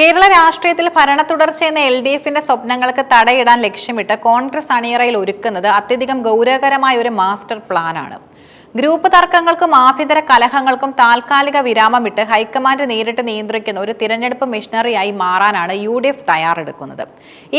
കേരള രാഷ്ട്രീയത്തിൽ ഭരണ തുടർച്ച എന്ന എൽ ഡി എഫിന്റെ സ്വപ്നങ്ങൾക്ക് തടയിടാൻ ലക്ഷ്യമിട്ട് കോൺഗ്രസ് അണിയറയിൽ ഒരുക്കുന്നത് അത്യധികം ഗൗരവകരമായ ഒരു മാസ്റ്റർ പ്ലാനാണ്. ഗ്രൂപ്പ് തർക്കങ്ങൾക്കും ആഭ്യന്തര കലഹങ്ങൾക്കും താൽക്കാലിക വിരാമമിട്ട് ഹൈക്കമാൻഡ് നേരിട്ട് നിയന്ത്രിക്കുന്ന ഒരു തിരഞ്ഞെടുപ്പ് മിഷണറിയായി മാറാനാണ് യു ഡി എഫ് തയ്യാറെടുക്കുന്നത്.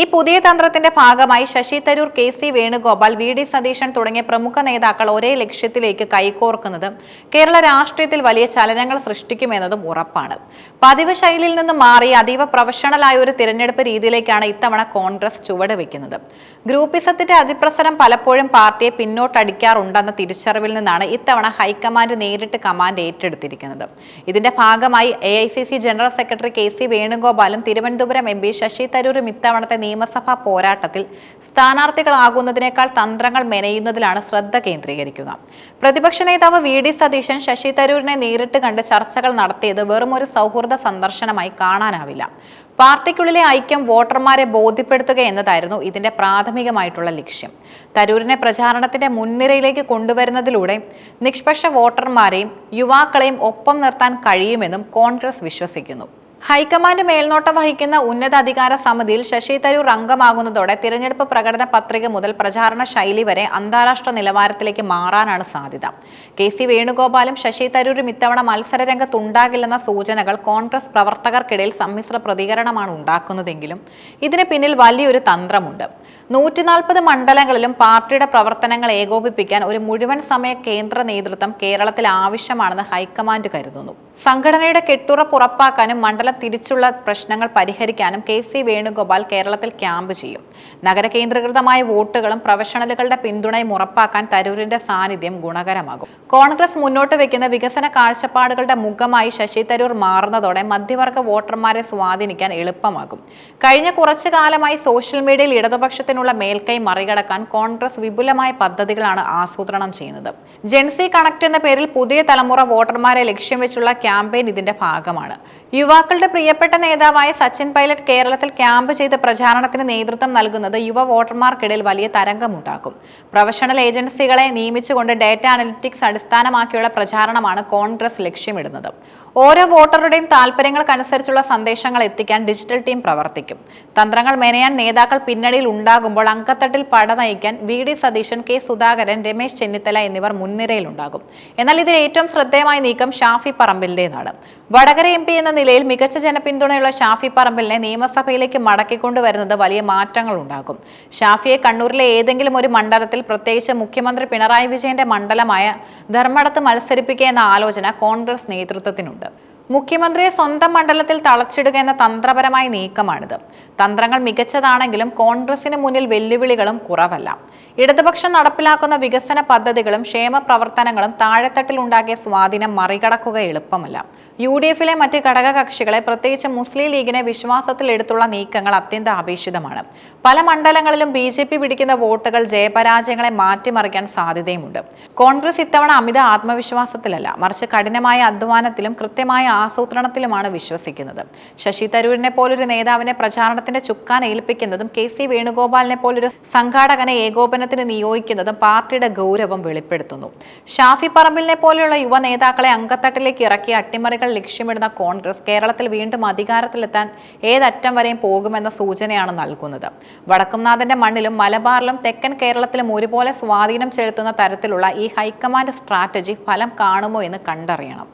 ഈ പുതിയ തന്ത്രത്തിന്റെ ഭാഗമായി Shashi Tharoor K C Venugopal V D Satheesan തുടങ്ങിയ പ്രമുഖ നേതാക്കൾ ഒരേ ലക്ഷ്യത്തിലേക്ക് കൈകോർക്കുന്നത് കേരള രാഷ്ട്രീയത്തിൽ വലിയ ചലനങ്ങൾ സൃഷ്ടിക്കുമെന്നതും ഉറപ്പാണ്. പതിവ് ശൈലിയിൽ നിന്ന് മാറി അതീവ പ്രൊഫഷണലായ ഒരു തിരഞ്ഞെടുപ്പ് രീതിയിലേക്കാണ് ഇത്തവണ കോൺഗ്രസ് ചുവട് വെക്കുന്നത് ഗ്രൂപ്പിസത്തിന്റെ അതിപ്രസരം പലപ്പോഴും പാർട്ടിയെ പിന്നോട്ടടിക്കാറുണ്ടെന്ന തിരിച്ചറിവിൽ നിന്നാണ് ഇത്തവണ ഹൈക്കമാൻഡ് നേരിട്ട് കമാൻഡ് ഏറ്റെടുത്തിരിക്കുന്നത്. ഇതിന്റെ ഭാഗമായി A general secretary K C വേണുഗോപാലും Thiruvananthapuram M P Shashi തരൂരും ഇത്തവണത്തെ നിയമസഭാ പോരാട്ടത്തിൽ സ്ഥാനാർത്ഥികളാകുന്നതിനേക്കാൾ തന്ത്രങ്ങൾ മെനയുന്നതിലാണ് ശ്രദ്ധ കേന്ദ്രീകരിക്കുക. പ്രതിപക്ഷ നേതാവ് വി ഡി സതീശൻ ശശി തരൂരിനെ നേരിട്ട് കണ്ട് ചർച്ചകൾ നടത്തിയത് വെറും ഒരു സൗഹൃദ സന്ദർശനമായി കാണാനാവില്ല. പാർട്ടിക്കുള്ളിലെ ഐക്യം വോട്ടർമാരെ ബോധ്യപ്പെടുത്തുക എന്നതായിരുന്നു ഇതിന്റെ പ്രാഥമികമായിട്ടുള്ള ലക്ഷ്യം. തരൂരിനെ പ്രചാരണത്തിന്റെ മുൻനിരയിലേക്ക് കൊണ്ടുവരുന്നതിലൂടെ നിഷ്പക്ഷ വോട്ടർമാരെയും യുവാക്കളെയും ഒപ്പം നിർത്താൻ കഴിയുമെന്നും കോൺഗ്രസ് വിശ്വസിക്കുന്നു. ഹൈക്കമാൻഡ് മേൽനോട്ടം വഹിക്കുന്ന ഉന്നതാധികാര സമിതിയിൽ ശശി തരൂർ അംഗമാകുന്നതോടെ തിരഞ്ഞെടുപ്പ് പ്രകടന പത്രിക മുതൽ പ്രചാരണ ശൈലി വരെ അന്താരാഷ്ട്ര നിലവാരത്തിലേക്ക് മാറാനാണ് സാധ്യത. കെ സി വേണുഗോപാലും ശശി തരൂരും ഇത്തവണ മത്സരരംഗത്തുണ്ടാകില്ലെന്ന സൂചനകൾ കോൺഗ്രസ് പ്രവർത്തകർക്കിടയിൽ സമ്മിശ്ര പ്രതികരണമാണ് ഉണ്ടാക്കുന്നതെങ്കിലും ഇതിന് പിന്നിൽ വലിയൊരു തന്ത്രമുണ്ട്. നൂറ്റിനാൽപ്പത് മണ്ഡലങ്ങളിലും പാർട്ടിയുടെ പ്രവർത്തനങ്ങൾ ഏകോപിപ്പിക്കാൻ ഒരു മുഴുവൻ സമയ കേന്ദ്ര നേതൃത്വം കേരളത്തിൽ ആവശ്യമാണെന്ന് ഹൈക്കമാൻഡ് കരുതുന്നു. സംഘടനയുടെ കെട്ടുറപ്പ് ഉറപ്പാക്കാനും മണ്ഡലം തിരിച്ചുള്ള പ്രശ്നങ്ങൾ പരിഹരിക്കാനും കെ സി വേണുഗോപാൽ കേരളത്തിൽ ക്യാമ്പ് ചെയ്യും. നഗര കേന്ദ്രീകൃതമായ വോട്ടുകളും പ്രൊഫഷണലുകളുടെ പിന്തുണയും ഉറപ്പാക്കാൻ തരൂരിന്റെ സാന്നിധ്യം ഗുണകരമാകും. കോൺഗ്രസ് മുന്നോട്ട് വെക്കുന്ന വികസന കാഴ്ചപ്പാടുകളുടെ മുഖമായി ശശി തരൂർ മാറുന്നതോടെ മധ്യവർഗ വോട്ടർമാരെ സ്വാധീനിക്കാൻ എളുപ്പമാകും. കഴിഞ്ഞ കുറച്ചു കാലമായി സോഷ്യൽ മീഡിയയിൽ ഇടതുപക്ഷത്തിനുള്ള മേൽക്കൈ മറികടക്കാൻ കോൺഗ്രസ് വിപുലമായ പദ്ധതികളാണ് ആസൂത്രണം ചെയ്യുന്നത്. ജെൻസി കണക്ട് എന്ന പേരിൽ പുതിയ തലമുറ വോട്ടർമാരെ ലക്ഷ്യം വെച്ചുള്ള ക്യാമ്പയിൻ ഇതിന്റെ ഭാഗമാണ്. യുവാക്കളുടെ പ്രിയപ്പെട്ട നേതാവായ സച്ചിൻ പൈലറ്റ് കേരളത്തിൽ ക്യാമ്പ് ചെയ്ത് പ്രചാരണത്തിന് നേതൃത്വം നൽകുന്നത് യുവ വോട്ടർമാർക്കിടയിൽ വലിയ തരംഗമുണ്ടാക്കും. പ്രൊഫഷണൽ ഏജൻസികളെ നിയമിച്ചുകൊണ്ട് ഡേറ്റ അനലിറ്റിക്സ് അടിസ്ഥാനമാക്കിയുള്ള പ്രചാരണമാണ് കോൺഗ്രസ് ലക്ഷ്യമിടുന്നത്. ഓരോ വോട്ടറുടെയും താല്പര്യങ്ങൾക്കനുസരിച്ചുള്ള സന്ദേശങ്ങൾ എത്തിക്കാൻ ഡിജിറ്റൽ ടീം പ്രവർത്തിക്കും. തന്ത്രങ്ങൾ മെനയാൻ നേതാക്കൾ പിന്നണിയിൽ ഉണ്ടാകുമ്പോൾ അങ്കത്തട്ടിൽ പട നയിക്കാൻ V D Satheesan K Sudhakaran Ramesh Chennithala എന്നിവർ മുൻനിരയിലുണ്ടാകും. എന്നാൽ ഇതിൽ ഏറ്റവും ശ്രദ്ധേയമായ നീക്കം ഷാഫി പറമ്പിലിന്റേതാണ് വടകര എം പി എന്ന നിലയിൽ മികച്ച ജനപിന്തുണയുള്ള ഷാഫി പറമ്പിലിനെ നിയമസഭയിലേക്ക് മടക്കിക്കൊണ്ടുവരുന്നത് വലിയ മാറ്റങ്ങൾ ഉണ്ടാകും ഷാഫിയെ കണ്ണൂരിലെ ഏതെങ്കിലും ഒരു മണ്ഡലത്തിൽ പ്രത്യേകിച്ച് മുഖ്യമന്ത്രി പിണറായി വിജയന്റെ മണ്ഡലമായ ധർമ്മടത്ത് മത്സരിപ്പിക്കുക എന്ന ആലോചന കോൺഗ്രസ് നേതൃത്വത്തിനുണ്ട്. മുഖ്യമന്ത്രിയെ സ്വന്തം മണ്ഡലത്തിൽ തളച്ചിടുക എന്ന തന്ത്രപരമായ നീക്കമാണിത്. തന്ത്രങ്ങൾ മികച്ചതാണെങ്കിലും കോൺഗ്രസിന് മുന്നിൽ വെല്ലുവിളികളും കുറവല്ല. ഇടതുപക്ഷം നടപ്പിലാക്കുന്ന വികസന പദ്ധതികളും ക്ഷേമ പ്രവർത്തനങ്ങളും താഴെത്തട്ടിൽ ഉണ്ടാക്കിയ സ്വാധീനം മറികടക്കുക എളുപ്പമല്ല. യു ഡി എഫിലെ മറ്റ് ഘടകകക്ഷികളെ പ്രത്യേകിച്ച് മുസ്ലിം ലീഗിനെ വിശ്വാസത്തിൽ എടുത്തുള്ള നീക്കങ്ങൾ അത്യന്താപേക്ഷിതമാണ് പല മണ്ഡലങ്ങളിലും ബി ജെ പി പിടിക്കുന്ന വോട്ടുകൾ ജയപരാജയങ്ങളെ മാറ്റിമറിക്കാൻ സാധ്യതയുമുണ്ട്. കോൺഗ്രസ് ഇത്തവണ അമിത ആത്മവിശ്വാസത്തിലല്ല. മറിച്ച് കഠിനമായ അധ്വാനത്തിലും കൃത്യമായ ആസൂത്രണത്തിലുമാണ് വിശ്വസിക്കുന്നത്. ശശി തരൂരിനെ പോലൊരു നേതാവിനെ പ്രചാരണത്തിന്റെ ചുക്കാൻ ഏൽപ്പിക്കുന്നതും കെ സി വേണുഗോപാലിനെ പോലൊരു സംഘാടകനെ ഏകോപനത്തിന് നിയോഗിക്കുന്നതും പാർട്ടിയുടെ ഗൗരവം വെളിപ്പെടുത്തുന്നു. ഷാഫി പറമ്പിലിനെ പോലെയുള്ള യുവ നേതാക്കളെ അങ്കത്തട്ടിലേക്ക് ഇറക്കി അട്ടിമറികൾ ലക്ഷ്യമിടുന്ന കോൺഗ്രസ് കേരളത്തിൽ വീണ്ടും അധികാരത്തിലെത്താൻ ഏതറ്റം വരെയും പോകുമെന്ന സൂചനയാണ് നൽകുന്നത്. വടക്കുംനാഥന്റെ മണ്ണിലും മലബാറിലും തെക്കൻ കേരളത്തിലും ഒരുപോലെ സ്വാധീനം ചെലുത്തുന്ന തരത്തിലുള്ള ഈ ഹൈക്കമാൻഡ് സ്ട്രാറ്റജി ഫലം കാണുമോ എന്ന് കണ്ടറിയണം.